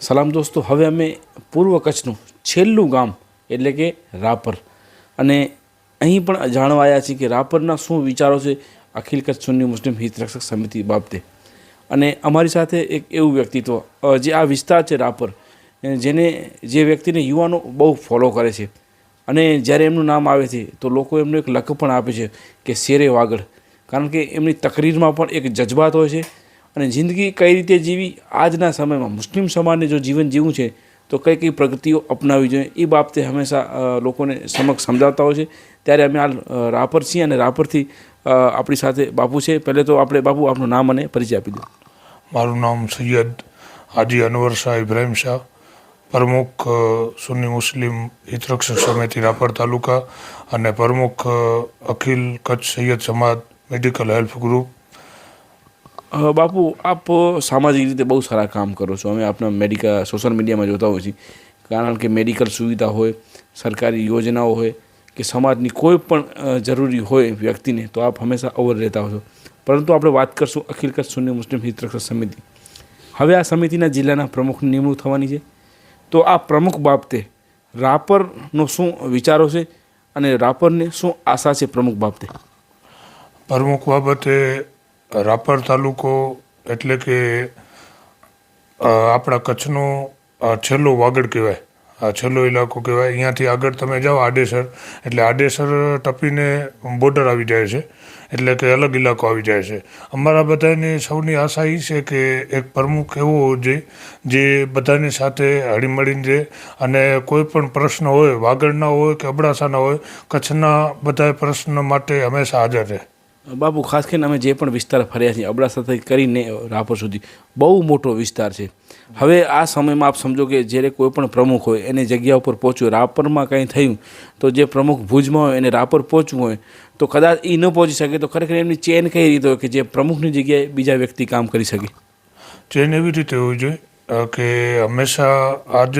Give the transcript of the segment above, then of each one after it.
સલામ દોસ્તો, હવે અમે પૂર્વ કચ્છનું છેલ્લું ગામ, એટલે કે રાપર. અને અહીં પણ જાણવા આવ્યા છીએ કે રાપરના શું વિચારો છે અખિલ કચ્છ સુન્ની મુસ્લિમ હિતરક્ષક સમિતિ બાબતે. અને અમારી સાથે એક એવું વ્યક્તિત્વ જે આ વિસ્તાર છે રાપર, જેને, જે વ્યક્તિને યુવાનો બહુ ફોલો કરે છે. અને જ્યારે એમનું નામ આવે છે, તો લોકો એમનું એક લક પણ આપે છે કે શેરે વાગડ. કારણ કે એમની તકરીરમાં પણ એક જજબાત હોય છે અને જિંદગી કઈ રીતે જીવી, આજના સમયમાં મુસ્લિમ સમાજને જો જીવન જીવવું છે, તો કઈ કઈ પ્રગતિઓ અપનાવવી જોઈએ, એ બાબતે હંમેશા લોકોને સમક્ષ સમજાવતા હોય છે. ત્યારે અમે હાલ રાપર છીએ અને રાપરથી આપણી સાથે બાપુ છે. પહેલે તો આપણે, બાપુ, આપનું નામ અને પરિચય આપી દો. મારું નામ સૈયદ હાજી અનવર શાહ ઇબ્રાહિમ શાહ. પ્રમુખ સુન્ની મુસ્લિમ હિતરક્ષક સમિતિ રાપર તાલુકા અને પ્રમુખ અખિલ કચ્છ સૈયદ સમાજ મેડિકલ હેલ્પ ગ્રુપ. બાપુ, આપ સામાજિક રીતે બહુ સારા કામ કરો છો. અમે આપના મેડિકલ સોશિયલ મીડિયામાં જોતા હોઈએ છીએ. કારણ કે મેડિકલ સુવિધા હોય, સરકારી યોજનાઓ હોય, કે સમાજની કોઈ પણ જરૂરી હોય વ્યક્તિને, તો આપ હંમેશા અવર રહેતા હો છો. પરંતુ આપણે વાત કરશું અખિલ કચ્છ સુન્ની મુસ્લિમ હિતરક્ષક સમિતિ. હવે આ સમિતિના જિલ્લાના પ્રમુખની નિમણૂક થવાની છે. તો આ પ્રમુખ બાબતે રાપરનો શું વિચારો છે અને રાપરને શું આશા છે પ્રમુખ બાબતે પ્રમુખ બાબતે રાપર તાલુકો એટલે કે આપણા કચ્છનો છેલ્લો વાગડ કહેવાય. છેલ્લો ઇલાકો કહેવાય. અહીંયાથી આગળ તમે જાઓ આડેસર. એટલે આડેસર ટપીને બોર્ડર આવી જાય છે. એટલે કે અલગ ઇલાકો આવી જાય છે. અમારા બધાની સૌની આશા એ છે કે એક પ્રમુખ એવો હોવો જોઈએ, જે બધાની સાથે હળીમળીને રહે અને કોઈ પણ પ્રશ્ન હોય, વાગડના હોય કે અબડાસાના હોય, કચ્છના બધા પ્રશ્ન માટે હંમેશા હાજર રહે. બાપુ, ખાસ કરીને અમે જે પણ વિસ્તાર ફર્યા છીએ અબડાસાથી કરીને રાપર સુધી, બહુ મોટો વિસ્તાર છે. હવે આ સમયમાં આપ સમજો કે જ્યારે કોઈ પણ પ્રમુખ હોય, એને જગ્યા ઉપર પહોંચ્યું, રાપરમાં કંઈ થયું, તો જે પ્રમુખ ભુજમાં હોય, એને રાપર પહોંચવું હોય, તો કદાચ એ ન પહોંચી શકે, તો ખરેખર એમની ચેન કઈ રીતે હોય કે જે પ્રમુખની જગ્યાએ બીજા વ્યક્તિ કામ કરી શકે? ચેન એવી રીતે હોવી જોઈએ કે હંમેશા આજ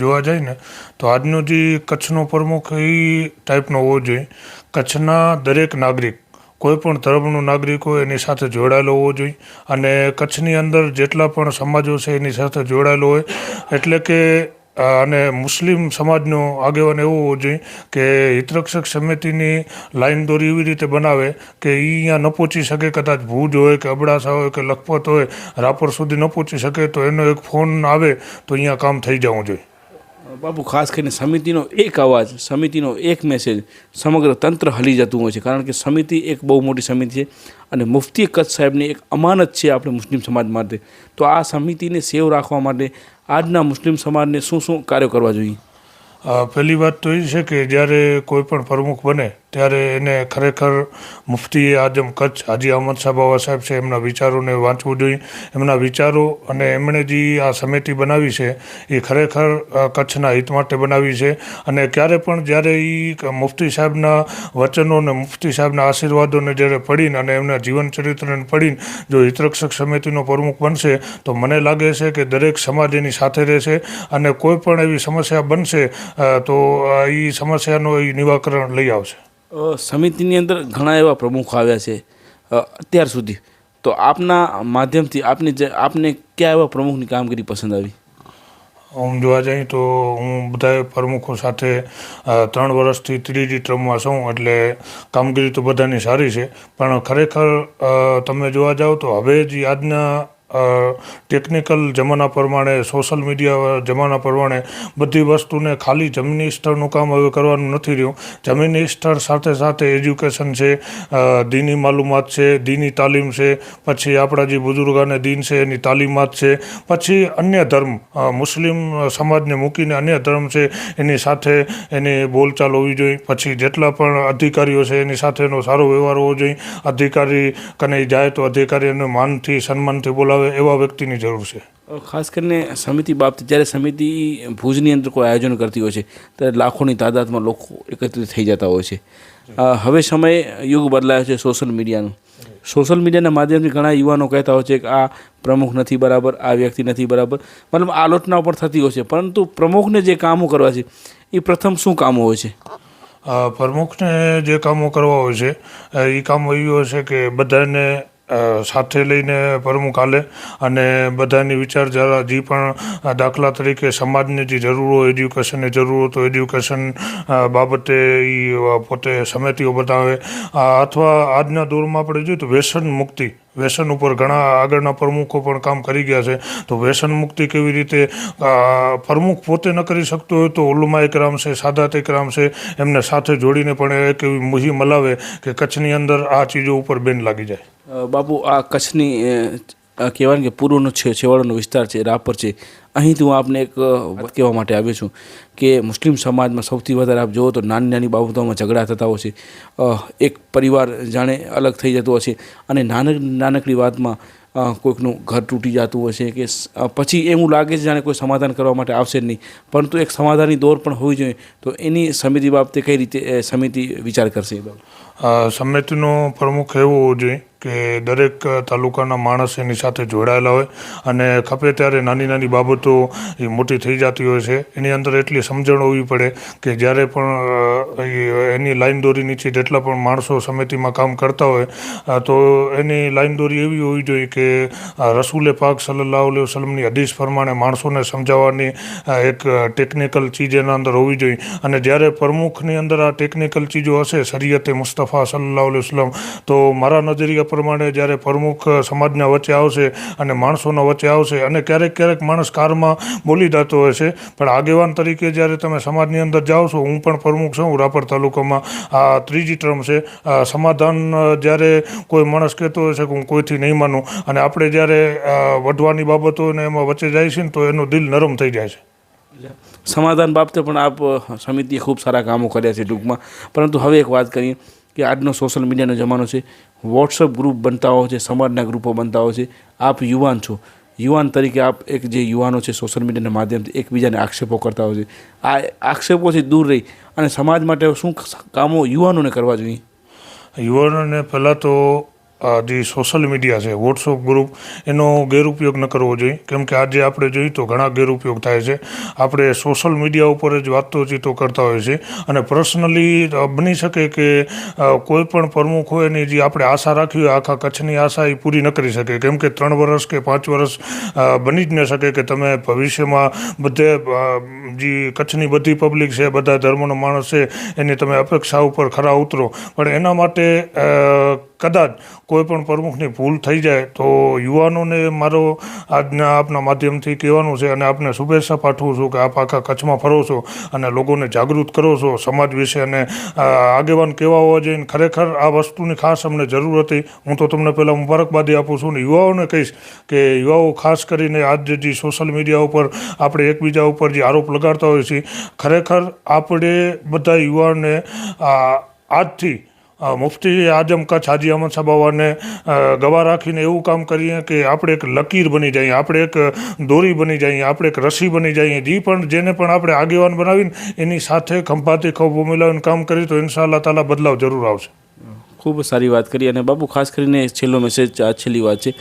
જોવા જાય ને, તો આજનો જે કચ્છનો પ્રમુખ એ ટાઈપનો હોવો જોઈએ. કચ્છના દરેક નાગરિક કોઈ ધર્મનું ધર્મનો નાગરિક હોય એની સાથે જોડાયેલો હોવો જોઈએ. અને કચ્છની અંદર જેટલા પણ સમાજો છે એની સાથે જોડાયેલો હોય. એટલે કે અને મુસ્લિમ સમાજનો આગેવાન એવો હોવો જોઈએ કે હિતરક્ષક સમિતિની લાઈન દોરી એવી રીતે બનાવે કે એ અહીંયા ન પહોંચી શકે, કદાચ ભુજ હોય કે અબડાસા હોય કે લખપત હોય, રાપર સુધી ન પહોંચી શકે, તો એનો એક ફોન આવે તો અહીંયા કામ થઈ જવું જોઈએ. બાપુ, ખાસ કરીને સમિતિનો એક અવાજ, સમિતિનો એક મેસેજ સમગ્ર તંત્ર હલી જતું હોય છે. કારણ કે સમિતિ એક બહુ મોટી સમિતિ છે અને મુફતી કચ્છ સાહેબની એક અમાનત છે આપણે મુસ્લિમ સમાજ માટે. તો આ સમિતિને સેવ રાખવા માટે આજના મુસ્લિમ સમાજને શું શું કાર્યો કરવા જોઈએ? પહેલી વાત તો એ છે કે જ્યારે કોઈ પણ પ્રમુખ બને ત્યારે એને ખરેખર મુફતી આઝમ કચ્છ હાજી અહમદ શાહ બાવા સાહેબ છે, એમના વિચારોને વાંચવું જોઈએ. એમના વિચારો અને એમણે જે આ સમિતિ બનાવી છે, એ ખરેખર કચ્છના હિત માટે બનાવી છે. અને ક્યારે પણ જ્યારે એ મુફતી સાહેબના વચનો અને મુફતી સાહેબના આશીર્વાદોને જ્યારે પડીને અને એમના જીવન ચરિત્રને પડીને જો હિતરક્ષક સમિતિનો પ્રમુખ બનશે, તો મને લાગે છે કે દરેક સમાજ એની સાથે રહેશે અને કોઈ પણ એવી સમસ્યા બનશે તો એ સમસ્યાનો એ નિવાકરણ લઈ આવશે. સમિતિની અંદર ઘણા એવા પ્રમુખો આવ્યા છે અત્યાર સુધી. તો આપના માધ્યમથી આપને જે, આપને કયા એવા પ્રમુખની કામગીરી પસંદ આવી? આમ જોવા જઈએ તો હું બધા પ્રમુખો સાથે ત્રણ વર્ષથી ત્રીજી ટર્મમાં છું, એટલે કામગીરી તો બધાની સારી છે. પણ ખરેખર તમે જોવા જાઓ તો હવે જે આજના ટેકનિકલ જમાના પ્રમાણે સોશિયલ મીડિયા જમાના પ્રમાણે બધી વસ્તુને ખાલી જમીની સ્તરનું કામ હવે કરવાનું નથી રહ્યું. જમીની સ્તર સાથે સાથે એજ્યુકેશન છે દીની માલુમાત છે, દીની તાલીમ છે, પછી આપણા જે બુઝુર્ગાને દીન છે, એની તાલીમાત છે, પછી અન્ય ધર્મ મુસ્લિમ સમાજને મૂકીને અન્ય ધર્મ છે, એની સાથે એની બોલચાલ હોવી જોઈએ. પછી જેટલા પણ અધિકારીઓ છે, એની સાથેનો સારો વ્યવહાર હોવો જોઈએ. અધિકારી કને જાય તો અધિકારીઓને માનથી, સન્માનથી બોલાવે. એવા વ્યક્તિની જરૂર છે. ખાસ કરીને સમિતિ બાબતે જ્યારે સમિતિ ભુજની અંદર કોઈ આયોજન કરતી હોય છે ત્યારે લાખોની તાદાદમાં લોકો એકત્રિત થઈ જતા હોય છે. હવે સમય યુગ બદલાયો છે સોશિયલ મીડિયાનો. સોશિયલ મીડિયાના માધ્યમથી ઘણા યુવાનો કહેતા હોય છે કે આ પ્રમુખ નથી બરાબર આ વ્યક્તિ નથી બરાબર. મતલબ આલોચના પણ થતી હોય છે પરંતુ પ્રમુખને જે કામો કરવા છે એ પ્રથમ શું કામો હોય છે? પ્રમુખને જે કામો કરવા હોય છે એ કામો એવી હોય છે કે બધાને સાથે લઈને પ્રમુખ હાલે અને બધાની વિચારધારા જે પણ દાખલા તરીકે સમાજને જે જરૂર હોય એજ્યુકેશનની જરૂર હોય તો એજ્યુકેશન બાબતે એ પોતે સમિતિઓ બતાવે. અથવા આજના દોરમાં આપણે જોઈએ તો વ્યસન મુક્તિ. વ્યસન ઉપર ઘણા આગળના પ્રમુખો પણ કામ કરી ગયા છે. તો વ્યસન મુક્તિ કેવી રીતે પ્રમુખ પોતે ન કરી શકતો હોય તો ઉલુમા એકરામ છે, સાદાત એકરામ છે, એમને સાથે જોડીને પણ એક એવી મુહિમ હલાવે કે કચ્છની અંદર આ ચીજો ઉપર બેન લાગી જાય. બાપુ, આ કચ્છની કહેવાય કે પૂર્વનો છે, છેવાડાનો વિસ્તાર છે, રાપર છે. અહીંથી હું આપને એક કહેવા માટે આવ્યો છું કે મુસ્લિમ સમાજમાં સૌથી વધારે આપ જુઓ તો નાની નાની બાબતોમાં ઝઘડા થતા હોય છે. એક પરિવાર જાણે અલગ થઈ જતો હશે અને નાનક, નાનકડી વાતમાં કોઈકનું ઘર તૂટી જતું હોય છે કે પછી એવું લાગે છે જાણે કોઈ સમાધાન કરવા માટે આવશે નહીં. પરંતુ એક સમાધાનની દોર પણ હોવી જોઈએ તો એની સમિતિ બાબતે કઈ રીતે સમિતિ વિચાર કરશે સમિતિનો પ્રમુખ એવો હોવો જોઈએ કે દરેક તાલુકાના માણસ એની સાથે જોડાયેલા હોય અને ખપે ત્યારે નાની નાની બાબતો એ મોટી થઈ જતી હોય છે. એની અંદર એટલી સમજણ હોવી પડે કે જ્યારે પણ એની લાઈન દોરી નીચે જેટલા પણ માણસો સમિતિમાં કામ કરતા હોય તો એની લાઈન દોરી એવી હોવી જોઈએ કે રસૂલે પાક સલ્લાહ અલૈહિ વસલ્લમની હદીસ પ્રમાણે માણસોને સમજાવવાની એક ટેકનિકલ ચીજ એના અંદર હોવી જોઈએ. અને જ્યારે પ્રમુખની અંદર આ ટેકનિકલ ચીજો હશે, શરીયતે મુસ્તફા સલ્લાહ અલૈહિ વસલ્લમ, તો મારા નજરિયા પ્રમાણે જ્યારે પ્રમુખ સમાજના વચ્ચે આવશે અને માણસોના વચ્ચે આવશે અને ક્યારેક ક્યારેક માણસ કારમાં બોલી જતો હોય છે, પણ આગેવાન તરીકે જ્યારે તમે સમાજની અંદર જાઓ છો, હું પણ પ્રમુખ છું, રાપર તાલુકામાં આ ત્રીજી ટર્મ છે. સમાધાન જ્યારે કોઈ માણસ કહેતો હોય છે કે હું કોઈથી નહીં માનું, અને આપણે જ્યારે વઢવાની બાબતો અને એમાં વચ્ચે જાય છે ને તો એનું દિલ નરમ થઈ જાય છે. સમાધાન બાબતે પણ આપ સમિતિએ ખૂબ સારા કામો કર્યા છે ટૂંકમાં. પરંતુ હવે એક વાત કરીએ કે આજનો સોશિયલ મીડિયાનો જમાનો છે. વોટ્સઅપ ગ્રુપ બનતા હોય છે, સમાજના ગ્રુપો બનતા હોય છે. આપ યુવાન છો. યુવાન તરીકે આપ એક જે યુવાનો છે સોશિયલ મીડિયાના માધ્યમથી એકબીજાને આક્ષેપો કરતા હોય છે. આ આક્ષેપોથી દૂર રહી અને સમાજ માટે શું કામો યુવાનોને કરવા જોઈએ? યુવાનોને પહેલાં તો જે સોશિયલ મીડિયા છે વોટ્સઅપ ગ્રુપ એનો ગેરઉપયોગ ન કરવો જોઈએ. કેમ કે આજે આપણે જોઈએ તો ઘણા ગેરઉપયોગ થાય છે. આપણે સોશિયલ મીડિયા ઉપર જ વાતોચીતો કરતા હોય છે. અને પર્સનલી બની શકે કે કોઈ પણ પ્રમુખ હોય એની જે આપણે આશા રાખી હોય, આખા કચ્છની આશા એ પૂરી ન કરી શકે. કેમ કે ત્રણ વર્ષ કે પાંચ વર્ષ બની જ ન શકે કે તમે ભવિષ્યમાં બધે જે કચ્છની બધી પબ્લિક છે, બધા ધર્મનો માણસ છે, એની તમે અપેક્ષા ઉપર ખરા ઉતરો. પણ એના માટે કદાચ કોઈ પણ પ્રમુખની ભૂલ થઈ જાય તો યુવાનોને મારો આજના આપના માધ્યમથી કહેવાનું છે અને આપને શુભેચ્છા પાઠવું છું કે આપ આખા કચ્છમાં ફરો છો અને લોકોને જાગૃત કરો છો સમાજ વિશે અને આગેવાન કેવા હોવા જોઈએ ખરેખર આ વસ્તુની ખાસ અમને જરૂર હતી. હું તો તમને પહેલાં મુબારકબાદી આપું છું ને યુવાઓને કહીશ કે યુવાઓ ખાસ કરીને આજ જે સોશિયલ મીડિયા ઉપર આપણે એકબીજા ઉપર જે આરોપ લગાડતા હોઈએ છીએ ખરેખર આપણે બધા યુવાનને આજથી મુફ્તી આઝમ કચ્છ હાજી અહમદ સાબાવાને ગવા રાખીને એવું કામ કરીએ કે આપણે એક લકીર બની જઈએ, આપણે એક દોરી બની જઈએ, આપણે એક રસી બની જઈએ, જે પણ જેને પણ આપણે આગેવાન બનાવીને એની સાથે ખંભાતી ખભો મિલાવીને કામ કરીએ તો ઇન્શાલ્લાહ તાલા બદલાવ જરૂર આવશે. ખૂબ સારી વાત કરી અને બાબુ ખાસ કરીને છેલ્લો મેસેજ આ છેલ્લી વાત છે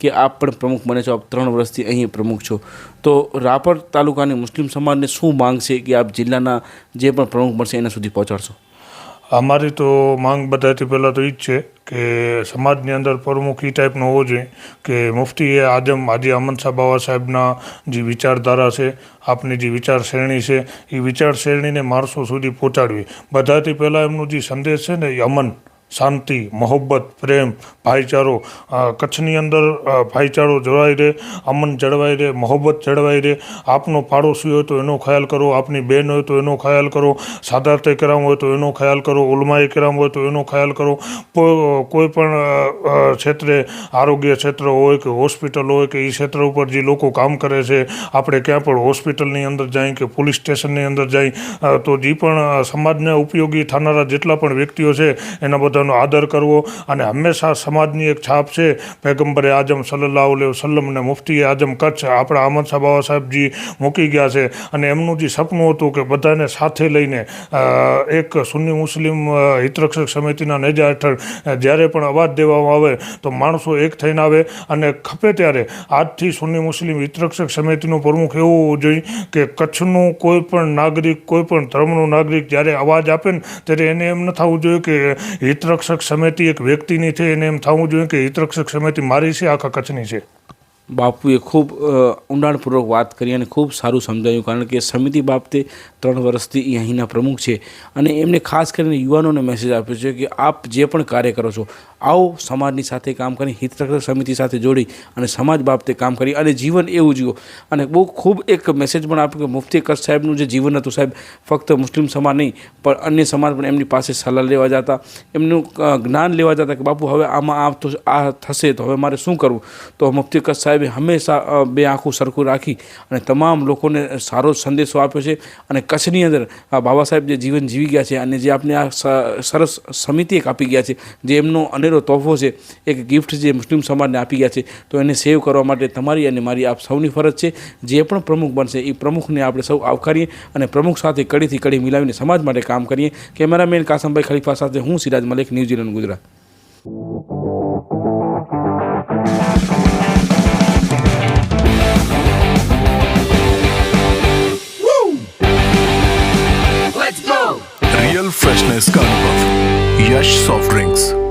કે આપ પણ પ્રમુખ બને છો, આપ ત્રણ વર્ષથી અહીં પ્રમુખ છો. તો રાપર તાલુકાની મુસ્લિમ સમાજને શું માંગ છે કે આપ જિલ્લાના જે પણ પ્રમુખ બનશે એના સુધી પહોંચાડશો? અમારી તો માંગ બધાથી પહેલાં તો એ જ છે કે સમાજની અંદર પ્રમુખ એ ટાઈપનો હોવો જોઈએ કે મુફ્તી એ આદમ, આજે અમન શાહ બાબા સાહેબના જે વિચારધારા છે, આપની જે વિચારશ્રેણી છે એ વિચારશ્રેણીને માણસો સુધી પહોંચાડવી. બધાથી પહેલાં એમનો જે સંદેશ છે ને એ અમન શાંતિ, મોહબ્બત, પ્રેમ, ભાઈચારો કચ્છની અંદર ભાઈચારો જળવાઈ રહે, અમન જળવાઈ રહે, મોહબ્બત જળવાઈ રહે. આપનો પાડોશી હોય તો એનો ખ્યાલ કરો, આપની બહેન હોય તો એનો ખ્યાલ કરો સાદાતે કરામ હોય તો એનો ખ્યાલ કરો ઉલમાએ કરામ હોય તો એનો ખ્યાલ કરો. કોઈ પણ ક્ષેત્રે આરોગ્ય ક્ષેત્ર હોય કે હોસ્પિટલ હોય કે એ ક્ષેત્ર ઉપર જે લોકો કામ કરે છે, આપણે ક્યાં પણ હોસ્પિટલની અંદર જાય કે પોલીસ સ્ટેશનની અંદર જાય તો જે પણ સમાજને ઉપયોગી થનારા જેટલા પણ વ્યક્તિઓ છે, એના બધાનું બધાનો આદર કરવો અને હંમેશા સમાજની એક છાપ છે. પેગમ્બરે આજમ સલ્લાહ વસલ્લમ ને મુફ્તી આજમ કચ્છ આપણા અહમદ શાહ બાબા સાહેબજી મૂકી ગયા છે અને એમનું જે સપનું હતું કે બધાને સાથે લઈને એક સુન્ની મુસ્લિમ હિતરક્ષક સમિતિના નેજા હેઠળ જ્યારે પણ અવાજ દેવામાં આવે તો માણસો એક થઈને આવે અને ખપે ત્યારે આજથી સુન્ની મુસ્લિમ હિતરક્ષક સમિતિનું પ્રમુખ એવું હોવું જોઈએ કે કચ્છનું કોઈ પણ નાગરિક, કોઈ પણ ધર્મનું નાગરિક જ્યારે અવાજ આપે ને, ત્યારે એને એમ ન થવું જોઈએ કે હિતરક્ષક સમિતિ એક વ્યક્તિની છે, એને એમ થવું જોઈએ કે હિતરક્ષક સમિતિ મારી છે, આખા કચ્છની છે. બાપુએ ખૂબ ઊંડાણપૂર્વક વાત કરી અને ખૂબ સારું સમજાવ્યું કારણ કે સમિતિ બાબતે ત્રણ વર્ષથી અહીંના પ્રમુખ છે અને એમને ખાસ કરીને યુવાનોને મેસેજ આપ્યો છે કે આપ જે પણ કાર્ય કરો છો, આવો સમાજની સાથે કામ કરી, હિતરક્ષક સમિતિ સાથે જોડી અને સમાજ બાબતે કામ કરી અને જીવન એવું જીવો. અને બહુ ખૂબ એક મેસેજ પણ આપ્યો કે મુફ્તી કચ્છ સાહેબનું જે જીવન હતું સાહેબ, ફક્ત મુસ્લિમ સમાજ નહીં, પણ અન્ય સમાજ પણ એમની પાસે સલાહ લેવા જતા, એમનું જ્ઞાન લેવા જતા કે બાપુ હવે આમાં આ થશે, તો હવે મારે શું કરવું? તો મુફતી કચ્છ સાહેબે હંમેશા બે આંખું સરખું રાખી અને તમામ લોકોને સારો સંદેશો આપ્યો છે અને કચ્છની અંદર બાબા સાહેબ જે જીવન જીવી ગયા છે અને જે આપણે આ સરસ સમિતિ એક આપી ગયા છે, જે એમનો અનેરો તોહફો છે, એક ગિફ્ટ જે મુસ્લિમ સમાજને આપી ગયા છે, તો એને સેવ કરવા માટે તમારી અને મારી આપ સૌની ફરજ છે. જે પણ પ્રમુખ બનશે, એ પ્રમુખને આપણે સૌ આવકારીએ અને પ્રમુખ સાથે કડીથી કડી મિલાવીને સમાજ માટે કામ કરીએ. કેમેરામેન કાસમભાઈ ખલીફા સાથે હું Siraj Malik New Zealand Gujarat. freshness, Yash Soft Drinks.